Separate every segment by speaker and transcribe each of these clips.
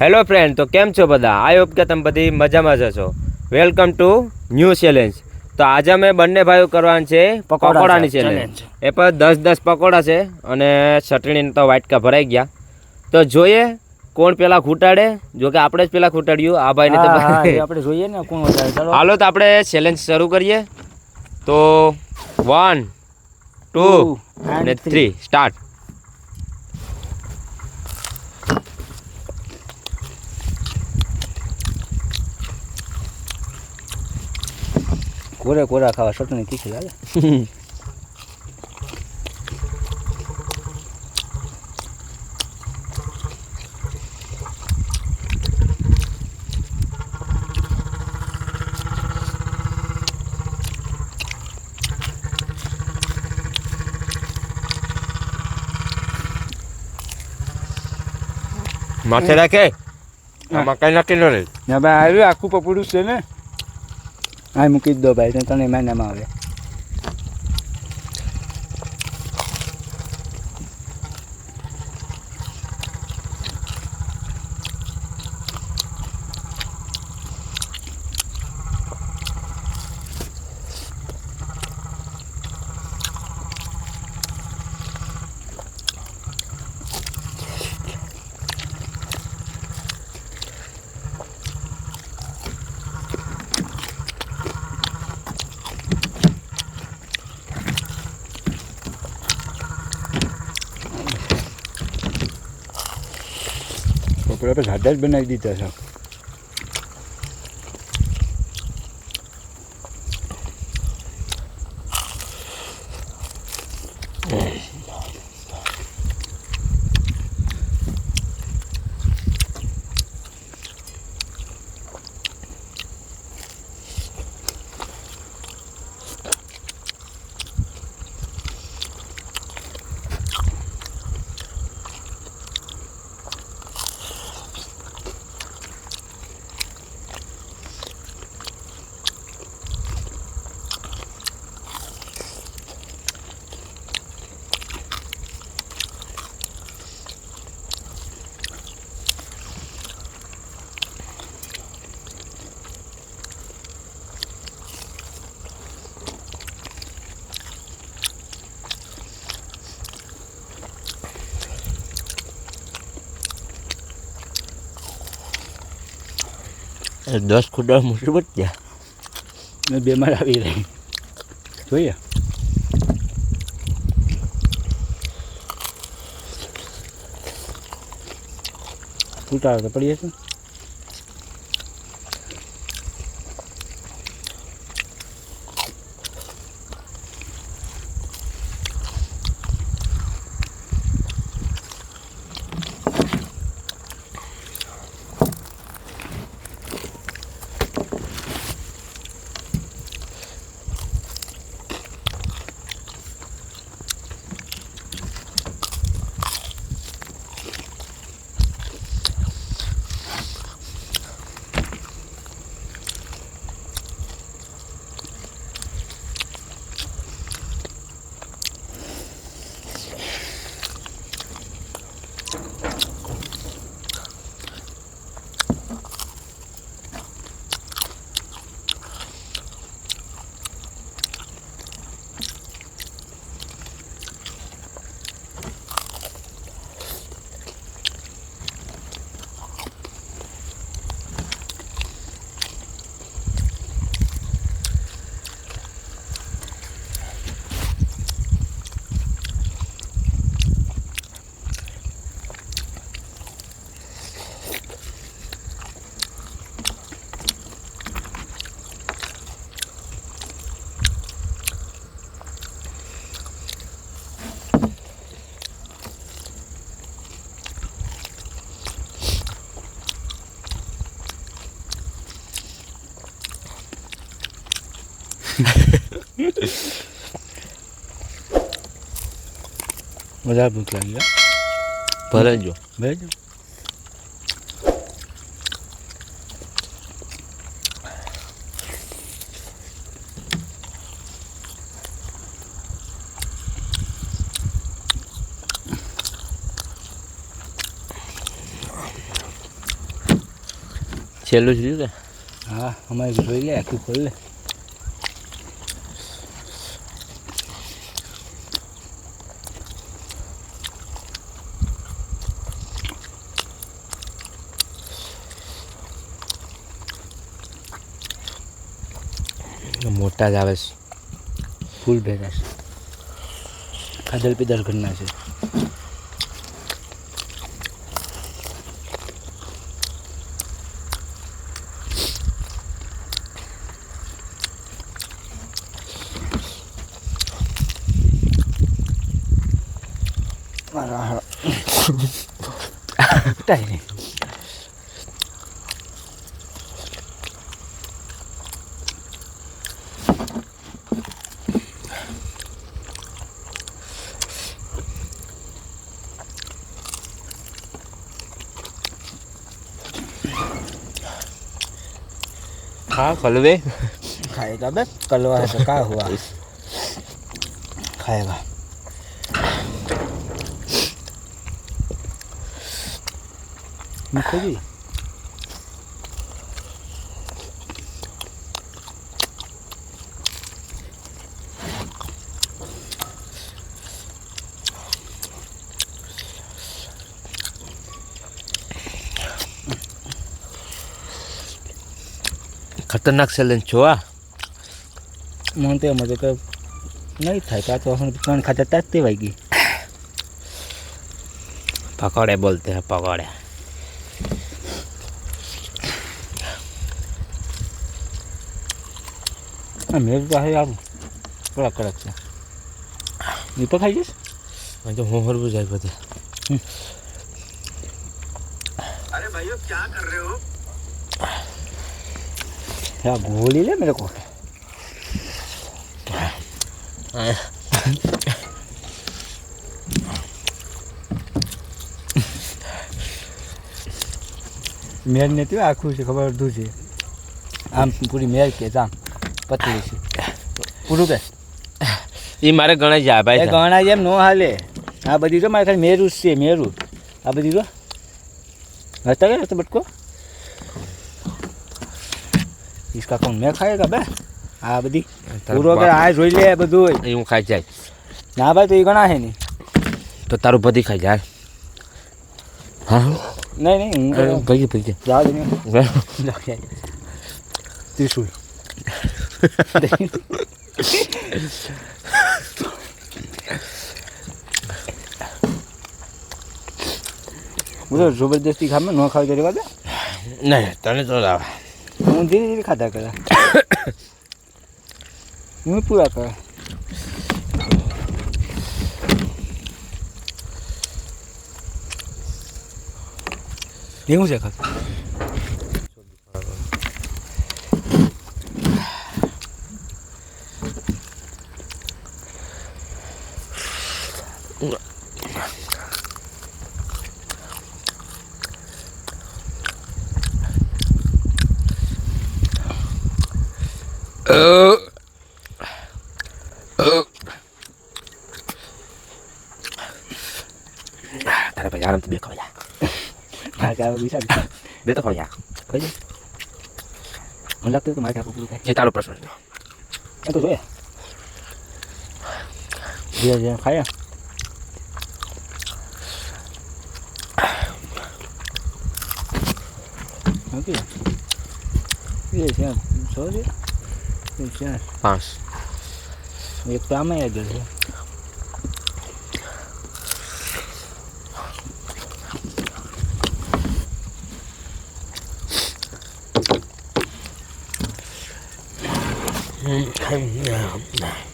Speaker 1: Hello friend તો કેમ છો બધા? આઈ હોપ કે તમે બધી મજામાં જ છો વેલકમ ટુ ન્યૂ ચેલેન્જ તો આજે અમે બંને ભાઈઓ કરવાની છે પકોડાની ચેલેન્જ એ પર દસ દસ પકોડા છે અને ચટણી તો વાટકા ભરાઈ ગયા. તો જોઈએ કોણ પેલા ખૂટાડે? જો કે આપણે જ પેલા ખૂટાડ્યું. આ ભાઈને તો
Speaker 2: આપણે જોઈએ ને કોણ વધારે.
Speaker 1: હાલો તો આપણે ચેલેન્જ શરૂ કરીએ. તો વન ટુ અને થ્રી સ્ટાર્ટ
Speaker 2: કોરે કોરા ખાવા ચટણી તીખી લાગે.
Speaker 1: માથે રાખે? આમાં કઈ નક્કી ન રહે.
Speaker 2: ને ભાઈ આવ્યું આખું પપડું છે ને. હા મૂકી દો ભાઈ તને તને મહિનામાં આવે. આપણે જાડા જ બનાવી દીધા છે.
Speaker 1: દસ ખુડા મુસીબત ગયા
Speaker 2: બીમાર આવી રહી જોઈએ તો પડીએ છે વધારે ભૂખ લાગી હા?
Speaker 1: ભરાઈ જો.
Speaker 2: ભાઈ
Speaker 1: છેલ્લું જ રહ્યું કે?
Speaker 2: હા અમારે જોઈ લે આખું ખોલ લે.
Speaker 1: મોટા જ આવે છે.
Speaker 2: ફૂલ ભેગા છે. ખાધલ પીધલ ઘરના છે. હારા.
Speaker 1: खा खलवे
Speaker 2: खाए तबे कलवा है तो क्या हुआ खाएगा मुखोजी
Speaker 1: ખતરનાક ચેલેન્જ છો આ
Speaker 2: મને તો એમ હતું કે નહીં થાય કાં તો હું ત્રણ ખાતા તાજ તેવાઈ ગઈ
Speaker 1: પકોડે બોલતે હે પકોડે
Speaker 2: તો હવે આવું કડક કડક છે તો ખાઈ જઈશ
Speaker 1: મેં તો હું હરવું જાય બધે
Speaker 2: क्या गोली ले मेरे को મેર નથી હો, આખું છે ખબર અડધું છે આમ પૂરી મેર કે આમ પતલી છે પૂરું કે
Speaker 1: એ મારે ગણાય જાય
Speaker 2: એ
Speaker 1: ભાઈ
Speaker 2: ગણા જેમ નો હાલે આ બધી તો મારે ખાલી મેરું જ છે મેરું આ બધી તો હતા કે તો इसका कौन मैं खाएगा बे आ बदी पूरो के आए
Speaker 1: रोई ले बदु यो
Speaker 2: खा जाए ना भाई तो ये गणा
Speaker 1: है नहीं तो तारु पति खाई
Speaker 2: जाए हाँ नहीं नहीं
Speaker 1: भाई भाई
Speaker 2: जा दे मैं जा के तीसु मुझे ज़बरदस्ती खा में ना खा के रे
Speaker 1: बाद नहीं तने तो
Speaker 2: હું ધીરે ધીરે ખાધા કરે. હું પૂરા કરે. એવું છે ખાતું
Speaker 1: તારે ભાઈ આરામથી બે ખવાય
Speaker 2: મારે કાંઈ વિચાર
Speaker 1: બે તો ખવાય
Speaker 2: કઈ મને લાગતું હતું કે મારે કાંઈ પૂરું થાય
Speaker 1: એ તારો પ્રશ્ન છે
Speaker 2: એ તો જોઈએ ધીરે ધીરે ખાયા ઓકે એ છે સો છે એ છે
Speaker 1: પાંચ
Speaker 2: એક તો આમાં આગળ છે હું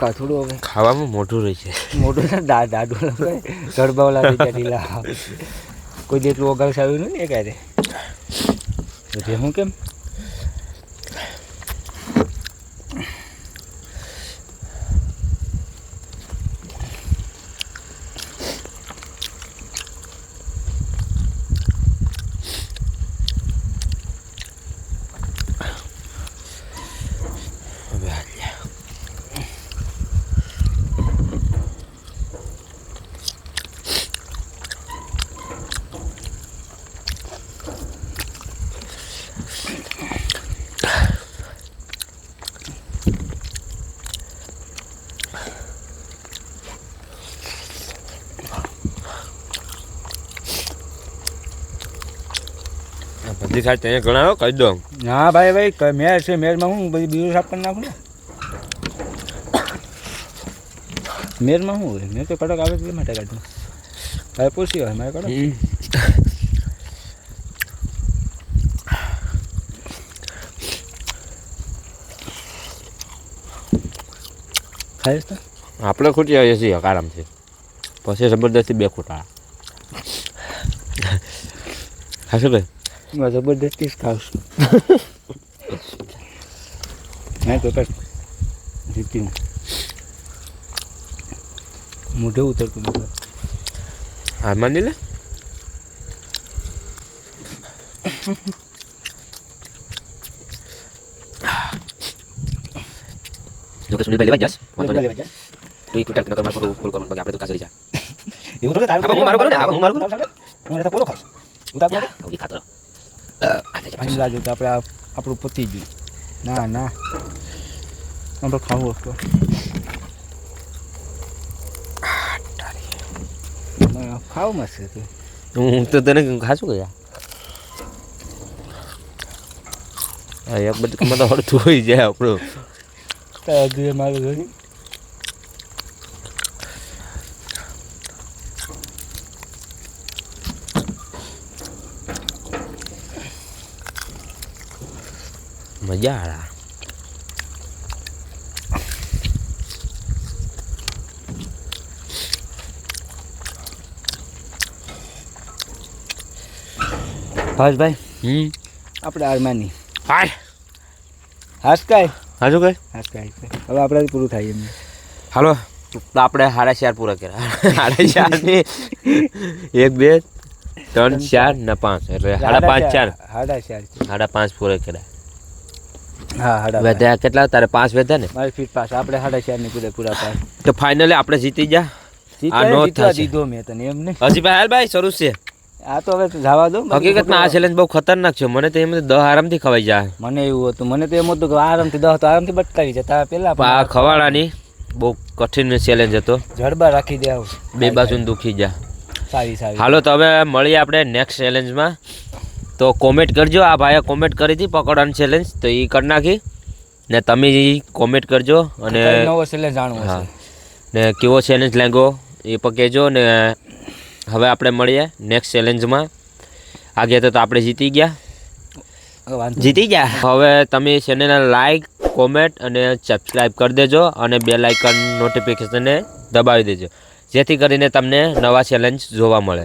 Speaker 2: કા થોડું હવે?
Speaker 1: ખાવામાં મોટું રહે છે
Speaker 2: મોટું છે દાડું થઈ જાય ઢીલા કોઈ જેટલું ઓગાળ સારું નહીં ને ક્યારે? તો હું કેમ?
Speaker 1: જે ખાય તેને ગણાવો કહી દો.
Speaker 2: હા ભાઈ ભાઈ મેળ મેર છે મેરમાં હું બધી બીજું સાફ કરી નાખું ને? મેરમાં શું હોય? મેર તો કડક આવે છે માટે કાઢું ભાઈ પૂછી હોય મારે કડક. ખાઈશ તો?
Speaker 1: આપણે ખૂટી આવીએ છીએ આરામથી. પછી જબરદસ્તી બે ખૂટા ખાશું કે?
Speaker 2: હું જબરદસ્તી જ ખાઉં છું નહીં તો કઈ જીતી મોઢે ઉતરતું નથી
Speaker 1: હા માની લે જો કે સુનિલભાઈ લેવા જસ વાંધો નહીં તું એક ટક નકર મારું ફોટો ફૂલ કરું બાકી આપણે તો કાસરી જા
Speaker 2: એવું તો તારું
Speaker 1: હું મારું કરું ને, હું મારું કરું.
Speaker 2: હું તો પૂરો ખાઈશ ઉતાર પૂરો
Speaker 1: ઓલી ખાતર
Speaker 2: લાગે તો આપણે આપણું પતી ગયું. ના ના. આપણે ખાવું હતું ખાવ મસ્ત હતું
Speaker 1: હું તો તને ખાશું ગયા એક બધું તો હળતું હોઈ જાય આપણું.
Speaker 2: મારું જોયું
Speaker 1: મજા આ
Speaker 2: ભાઈ.
Speaker 1: હમ.
Speaker 2: આપણે આરમાની.
Speaker 1: હાય.
Speaker 2: હાસ કાય?
Speaker 1: હાજુ કઈ
Speaker 2: હાસ કાય હવે આપણે પૂરું થાય એમ.
Speaker 1: હાલો. તો આપણે સાડા ચાર પૂરા કર્યા. સાડા ચાર ને એક બે ત્રણ ચાર ને પાંચ. એટલે સાડા પાંચ ચાર.
Speaker 2: સાડા ચાર.
Speaker 1: સાડા પાંચ પૂરા કર્યા.
Speaker 2: હા સાડા પાંચ.
Speaker 1: વધ્યા કેટલા તારે પાંચ વધ્યા ને?
Speaker 2: મારી ફીટ પાસ આપણે સાડા ચારની પૂરે પૂરા પાસ
Speaker 1: તો ફાઇનલી આપણે જીતી જા. આ નો
Speaker 2: દીધો મેં તને એમ નહીં?
Speaker 1: હજી ભાઈ હાલ ભાઈ શરૂ છે.
Speaker 2: આ તો હવે જવા દો
Speaker 1: હકીકતમાં આ ચેલેન્જ બહુ ખતરનાક છે. મને તો એમ દહ આરામથી ખવાઈ જાય.
Speaker 2: મને એવું હતું. મને તો એમ હતું કે આરામથી દહ તો આરામથી બટકાવી જતા પેલા
Speaker 1: આ ખવાડાની બહુ કઠિન ચેલેન્જ હતો.
Speaker 2: જડબા રાખી દે
Speaker 1: બે બાજુ દુખી જા.
Speaker 2: સારી સારી.
Speaker 1: હાલો તો હવે મળીએ આપણે નેક્સ્ટ ચેલેન્જમાં તો કોમેન્ટ કરજો. આ ભાઈએ કોમેન્ટ કરી હતી પકડવાની ચેલેન્જ તો એ કરી નાખી. ને તમે કોમેન્ટ કરજો. અને
Speaker 2: નવો ચેલેન્જ જાણવો
Speaker 1: હા. ને કેવો ચેલેન્જ લેંગો એ પણ કહેજો. ને હવે આપણે મળીએ નેક્સ્ટ ચેલેન્જમાં આગે તો તો આપણે જીતી ગયા. જીતી ગયા? હવે તમે ચેનલને લાઈક કોમેન્ટ અને સબસ્ક્રાઈબ કરી દેજો અને બે લાઇકન નોટિફિકેશનને દબાવી દેજો. જેથી કરીને તમને નવા ચેલેન્જ જોવા મળે.